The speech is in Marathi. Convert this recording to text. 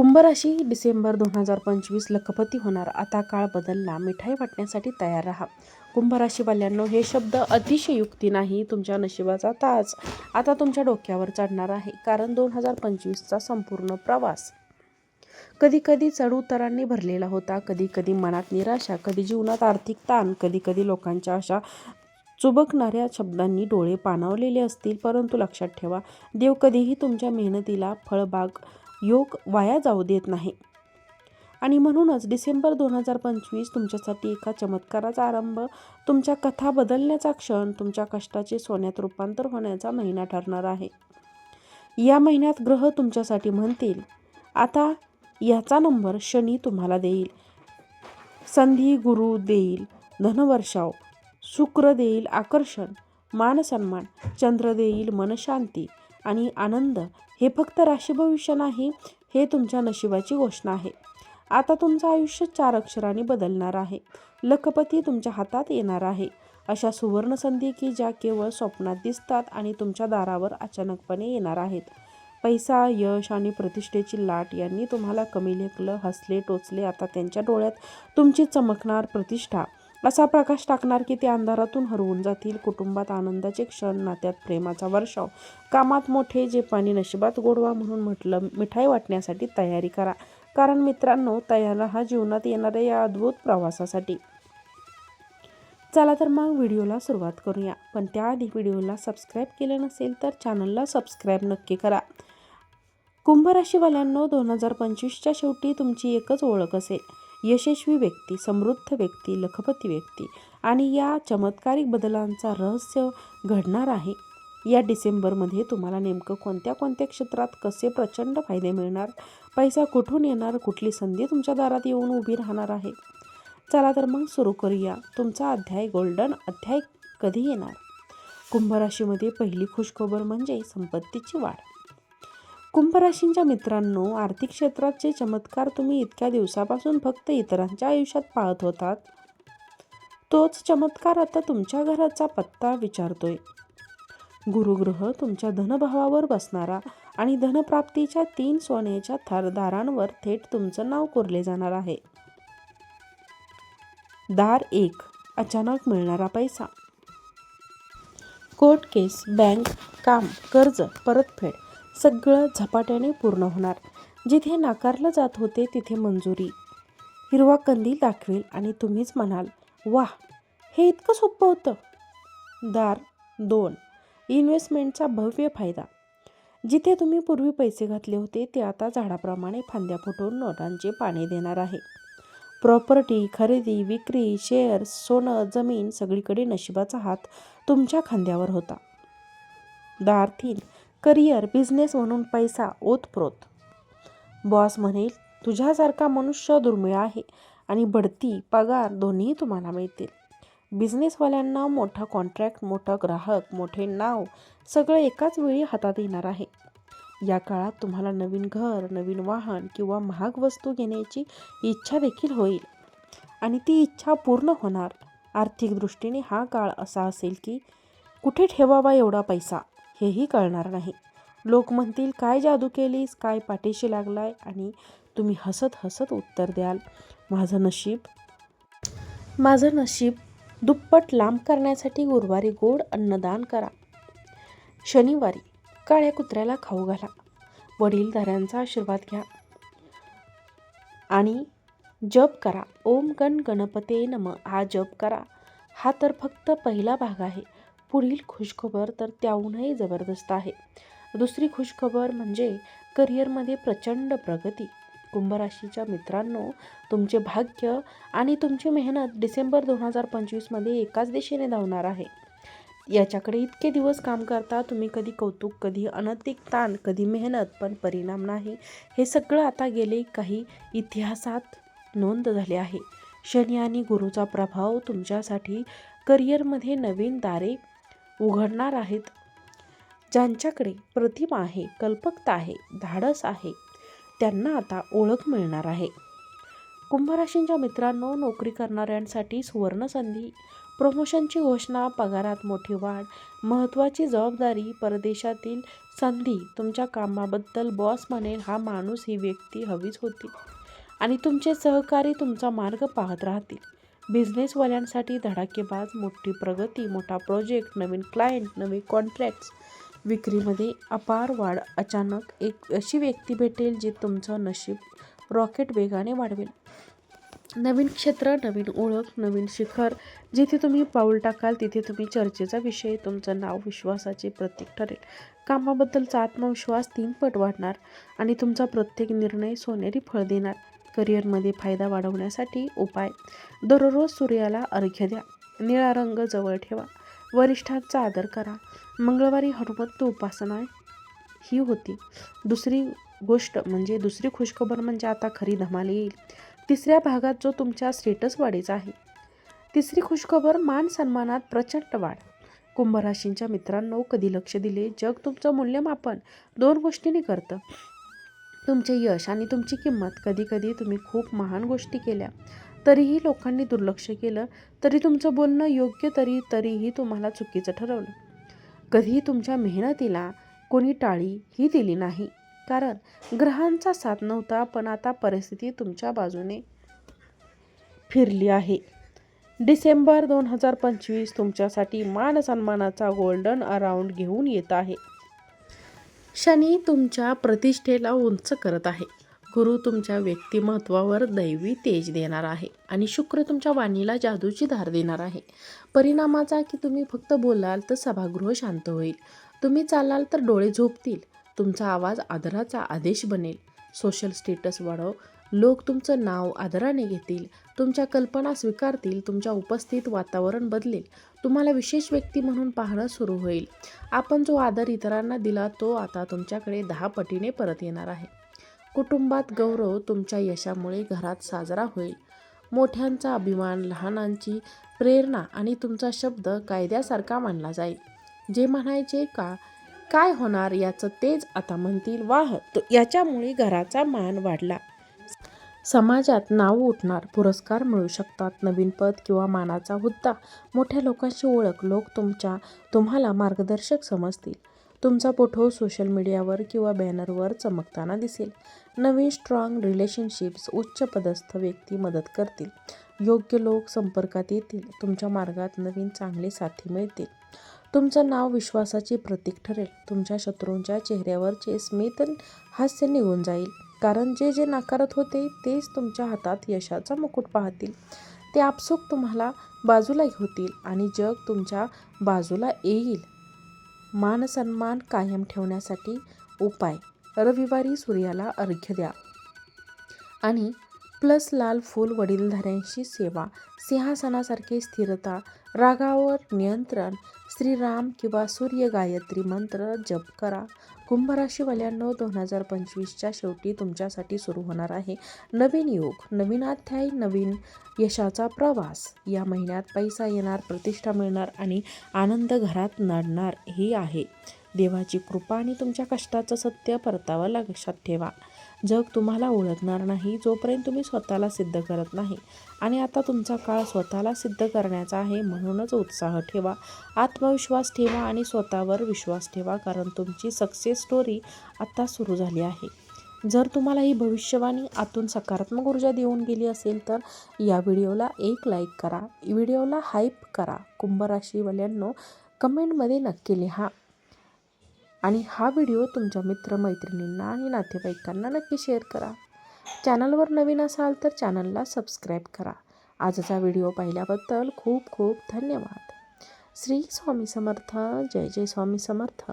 कुंभराशी डिसेंबर दोन हजार पंचवीस लखपती होणार. आता काळ बदलला. मिठाई वाटण्यासाठी तयार राहा. कुंभराशीवाल्यांनो हे शब्द अतिशयुक्ती नाही तुमच्या नशिबाचा ताज. आता तुमच्या डोक्यावर चढणार आहे कारण दोन हजार पंचवीसचा संपूर्ण प्रवास. कधी कधी चढउतारांनी भरलेला होता कधी कधी मनात निराशा कधी जीवनात आर्थिक ताण कधी कधी लोकांच्या अशा चुबकणाऱ्या शब्दांनी डोळे पाणावलेले असतील. परंतु लक्षात ठेवा देव कधीही तुमच्या मेहनतीला फळबाग योग वाया जाऊ देत नाही. आणि म्हणूनच डिसेंबर दोन हजार पंचवीस तुमच्यासाठी एका चमत्काराचा आरंभ तुमच्या कथा बदलण्याचा क्षण तुमच्या कष्टाचे सोन्यात रूपांतर होण्याचा महिना ठरणार आहे. या महिन्यात ग्रह तुमच्यासाठी म्हणतील आता याचा नंबर शनी तुम्हाला देईल. संधी गुरु देईल धनवर्षाव शुक्र देईल आकर्षण मानसन्मान चंद्र देईल मनशांती आणि आनंद हे फक्त राशी भविष्य नाही हे तुमच्या नशिबाची घोषणा आहे. आता तुमचं आयुष्य चार अक्षरांनी बदलणार आहे. लखपती तुमच्या हातात येणार आहे. अशा सुवर्ण संधी की ज्या केवळ स्वप्नात दिसतात आणि तुमच्या दारावर अचानकपणे येणार आहेत. पैसा यश आणि प्रतिष्ठेची लाट यांनी तुम्हाला कमी लेखलं हसले टोचले आता त्यांच्या डोळ्यात तुमची चमकणार प्रतिष्ठा. असा प्रकाश टाकणार की ते अंधारातून हरवून जातील. कुटुंबात आनंदाचे क्षण नात्यात प्रेमाचा वर्षाव. कामात मोठे जे पाणी नशिबात गोडवा म्हणून म्हटलं मिठाई वाटण्यासाठी तयारी करा. कारण मित्रांनो तयार हा जीवनात येणाऱ्या या अद्भुत प्रवासासाठी. चला तर मग व्हिडिओला सुरुवात करूया. पण त्याआधी व्हिडिओला सबस्क्राईब केलं नसेल तर चॅनलला सबस्क्राईब नक्की करा. कुंभ राशीवाल्यांनो दोन हजार पंचवीसच्या शेवटी तुमची एकच ओळख असेल. यशस्वी व्यक्ती समृद्ध व्यक्ती लखपती व्यक्ती आणि या चमत्कारिक बदलांचा रहस्य घडणार आहे. या डिसेंबरमध्ये तुम्हाला नेमकं कोणत्या कोणत्या क्षेत्रात कसे प्रचंड फायदे मिळणार पैसा कुठून येणार कुठली संधी तुमच्या दारात येऊन उभी राहणार आहे? चला तर मग सुरू करूया. तुमचा अध्याय गोल्डन अध्याय कधी येणार? कुंभराशीमध्ये पहिली खुशखबर म्हणजे संपत्तीची वाढ. कुंभराशींच्या मित्रांनो आर्थिक क्षेत्राचे चमत्कार तुम्ही इतक्या दिवसापासून फक्त इतरांच्या आयुष्यात पाहत होतात? तोच चमत्कार आता तुमच्या घराचा पत्ता विचारतोय. गुरुग्रह तुमच्या धनभावावर बसणारा आणि धनप्राप्तीच्या तीन सोन्याच्या थरदारांवर थेट तुमचं नाव कोरले जाणार आहे. दार एक अचानक मिळणारा पैसा. कोर्ट केस बँक काम कर्ज परतफेड. सगळं झपाट्याने पूर्ण होणार. जिथे नाकारलं जात होते तिथे मंजुरी. हिरवा कंदील दाखवेल आणि तुम्हीच म्हणाल वाह हे इतकं सोपं होतं. दार दोन. इन्व्हेस्टमेंटचा भव्य फायदा. जिथे तुम्ही पूर्वी पैसे घातले होते ते आता झाडाप्रमाणे फांद्या फुटून नोटांचे पाणी देणार आहे. प्रॉपर्टी खरेदी विक्री शेअर्स सोनं जमीन सगळीकडे नशिबाचा हात तुमच्या खांद्यावर होता. दार तीन. करिअर बिझनेस म्हणून पैसा ओतप्रोत. बॉस म्हणेल तुझ्यासारखा मनुष्य दुर्मिळ आहे आणि बढती पगार दोन्ही तुम्हाला मिळतील. बिझनेसवाल्यांना मोठा कॉन्ट्रॅक्ट मोठा ग्राहक मोठे नाव सगळं एकाच वेळी हातात येणार आहे. या काळात तुम्हाला नवीन घर नवीन वाहन किंवा महाग वस्तू घेण्याची इच्छा देखील होईल आणि ती इच्छा पूर्ण होणार. आर्थिक दृष्टीने हा काळ असा असेल की कुठे ठेवावा एवढा पैसा? हेही कळणार नाही. लोक म्हणतील काय जादू केलीस? काय पाठीशी लागलाय? आणि तुम्ही हसत हसत उत्तर द्याल. माझं नशीब माझं नशीब दुप्पट लांब करण्यासाठी गुरुवारी गोड अन्नदान करा. शनिवारी काळ्या कुत्र्याला खाऊ घाला. वडीलधाऱ्यांचा आशीर्वाद घ्या. आणि जप करा. ओम गण गणपते नम. हा जप करा. हा तर फक्त पहिला भाग आहे. पुढील खुशखबर तर त्याहूनही जबरदस्त आहे. दुसरी खुशखबर म्हणजे करिअरमध्ये प्रचंड प्रगती. कुंभराशीच्या मित्रांनो तुमचे भाग्य आणि तुमची मेहनत डिसेंबर दोन हजार पंचवीसमध्ये एकाच दिशेने धावणार आहे. याच्याकडे इतके दिवस काम करता तुम्ही कधी कौतुक कधी अनैतिक ताण कधी मेहनत पण परिणाम नाही. हे सगळं आता गेले काही इतिहासात नोंद झाले आहे. शनी आणि गुरुचा प्रभाव तुमच्यासाठी करिअरमध्ये नवीन दारे उघडणार आहेत. ज्यांच्याकडे प्रतिमा आहे कल्पकता आहे धाडस आहे त्यांना आता ओळख मिळणार आहे. कुंभराशींच्या मित्रांनो नोकरी करणाऱ्यांसाठी सुवर्ण संधी प्रमोशनची घोषणा पगारात मोठी वाढ महत्त्वाची जबाबदारी परदेशातील संधी तुमच्या कामाबद्दल बॉस म्हणेल हा माणूस ही व्यक्ती हवीच होती. आणि तुमचे सहकारी तुमचा मार्ग पाहत राहतील. बिझनेसवाल्यांसाठी धडाकेबाज मोठी प्रगती मोठा प्रोजेक्ट नवीन क्लायंट नवे कॉन्ट्रॅक्ट्स विक्रीमध्ये अपार वाढ. अचानक एक अशी व्यक्ती भेटेल जी तुमचं नशीब रॉकेट वेगाने वाढवेल. नवीन क्षेत्र नवीन ओळख नवीन शिखर. जिथे तुम्ही पाऊल टाकाल तिथे तुम्ही चर्चेचा विषय तुमचं नाव विश्वासाचे प्रतीक ठरेल. कामाबद्दलचा आत्मविश्वास तीन पट वाढणार आणि तुमचा प्रत्येक निर्णय सोनेरी फळ देणार. करिअरमध्ये फायदा वाढवण्यासाठी उपाय. दररोज सूर्याला अर्घ्य द्या. निळा रंग जवळ ठेवा. वरिष्ठांचा आदर करा. मंगळवारी हनुमंत उपासना ही होती. दुसरी गोष्ट म्हणजे दुसरी खुशखबर म्हणजे आता खरी धमाल येईल. तिसऱ्या भागात जो तुमच्या स्टेटस वाढीचा आहे. तिसरी खुशखबर मान सन्मानात प्रचंड वाढ. कुंभराशींच्या मित्रांनो कधी लक्ष दिले? जग तुमचं मूल्यमापन. दोन गोष्टींनी करतं. तुमचे यश आणि तुमची किंमत कधीकधी तुम्ही खूप महान गोष्टी केल्या. तरीही लोकांनी दुर्लक्ष केलं तरी तुमचं बोलणं योग्य तरी तरीही तुम्हाला चुकीचं ठरवलं. कधीही तुमच्या मेहनतीला कोणी टाळी ही दिली नाही. कारण ग्रहांचा साथ नव्हता पण आता परिस्थिती तुमच्या बाजूने फिरली आहे. डिसेंबर दोन हजार पंचवीस तुमच्यासाठी मान सन्मानाचा गोल्डन अराउंड घेऊन येत आहे. शनी तुमच्या प्रतिष्ठेला उंच करत आहे. गुरु तुमच्या व्यक्तिमत्वावर दैवी तेज देणार आहे आणि शुक्र तुमच्या वाणीला जादूची धार देणार आहे. परिणामाचा की तुम्ही फक्त बोलाल तर सभागृह शांत होईल. तुम्ही चालाल तर डोळे झोपतील. तुमचा आवाज आदराचा आदेश बनेल. सोशल स्टेटस वाढव. लोक तुमचं नाव आदराने घेतील तुमच्या कल्पना स्वीकारतील तुमच्या उपस्थित वातावरण बदलेल. तुम्हाला विशेष व्यक्ती म्हणून पाहणं सुरू होईल. आपण जो आदर इतरांना दिला तो आता तुमच्याकडे दहा पटीने परत येणार आहे. कुटुंबात गौरव तुमच्या यशामुळे घरात साजरा होईल. मोठ्यांचा अभिमान लहानांची प्रेरणा आणि तुमचा शब्द कायद्यासारखा मानला जाईल. जे म्हणायचे का काय होणार याचं तेच आता म्हणतील. वाह याच्यामुळे घराचा मान वाढला. समाजात नाव उठणार पुरस्कार मिळू शकतात नवीन पद किंवा मानाचा हुद्दा. मोठ्या लोकांशी ओळख लोक तुमच्या तुम्हाला मार्गदर्शक समजतील. तुमचा फोटो सोशल मीडियावर किंवा बॅनरवर चमकताना दिसेल. नवीन स्ट्रॉंग रिलेशनशिप्स उच्च पदस्थ व्यक्ती मदत करतील. योग्य लोक संपर्कात येतील. तुमच्या मार्गात नवीन चांगले साथी मिळतील. तुमचं नाव विश्वासाचे प्रतीक ठरेल. तुमच्या शत्रूंच्या चेहऱ्यावरचे स्मित हास्य निघून जाईल. कारण जे जे नाकारत होते तेच तुमच्या हातात यशाचा मुकुट पाहतील. ते आपसूक तुम्हाला बाजूला होतील आणि जग तुमच्या बाजूला येईल. मानसन्मान कायम ठेवण्यासाठी उपाय. रविवारी सूर्याला अर्घ्य द्या. आणि प्लस लाल फूल वडीलधाऱ्यांशी सेवा सिंहासनासारखे स्थिरता रागावर नियंत्रण श्रीराम किंवा सूर्य गायत्री मंत्र जप करा. कुंभराशीवाल्यांनो दोन हजार पंचवीसच्या शेवटी तुमच्यासाठी सुरू होणार आहे नवीन योग नवीन अध्याय नवीन यशाचा प्रवास. या महिन्यात पैसा येणार प्रतिष्ठा मिळणार आणि आनंद घरात नाडणार ही आहे. देवाची कृपा आणि तुमच्या कष्टाचं सत्य परतावं लक्षात ठेवा. जग तुम्हाला ओळखणार नाही जोपर्यंत तुम्ही स्वतःला सिद्ध करत नाही. आणि आता तुमचा काळ स्वतःला सिद्ध करण्याचा आहे म्हणूनच उत्साह ठेवा आत्मविश्वास ठेवा आणि स्वतःवर विश्वास ठेवा कारण तुमची सक्सेस स्टोरी आत्ता सुरू झाली आहे. जर तुम्हाला ही भविष्यवाणी आतून सकारात्मक ऊर्जा देऊन गेली असेल तर या व्हिडिओला एक लाईक करा. व्हिडिओला हाईप करा. कुंभ राशीवाल्यांनो कमेंटमध्ये नक्की लिहा. आणि हा व्हिडिओ तुमच्या मित्रमैत्रिणींना आणि नातेवाईकांना नक्की शेअर करा. चॅनलवर नवीन असाल तर चॅनलला सबस्क्राईब करा. आजचा व्हिडिओ पाहिल्याबद्दल खूप खूप धन्यवाद. श्री स्वामी समर्थ. जय जय स्वामी समर्थ.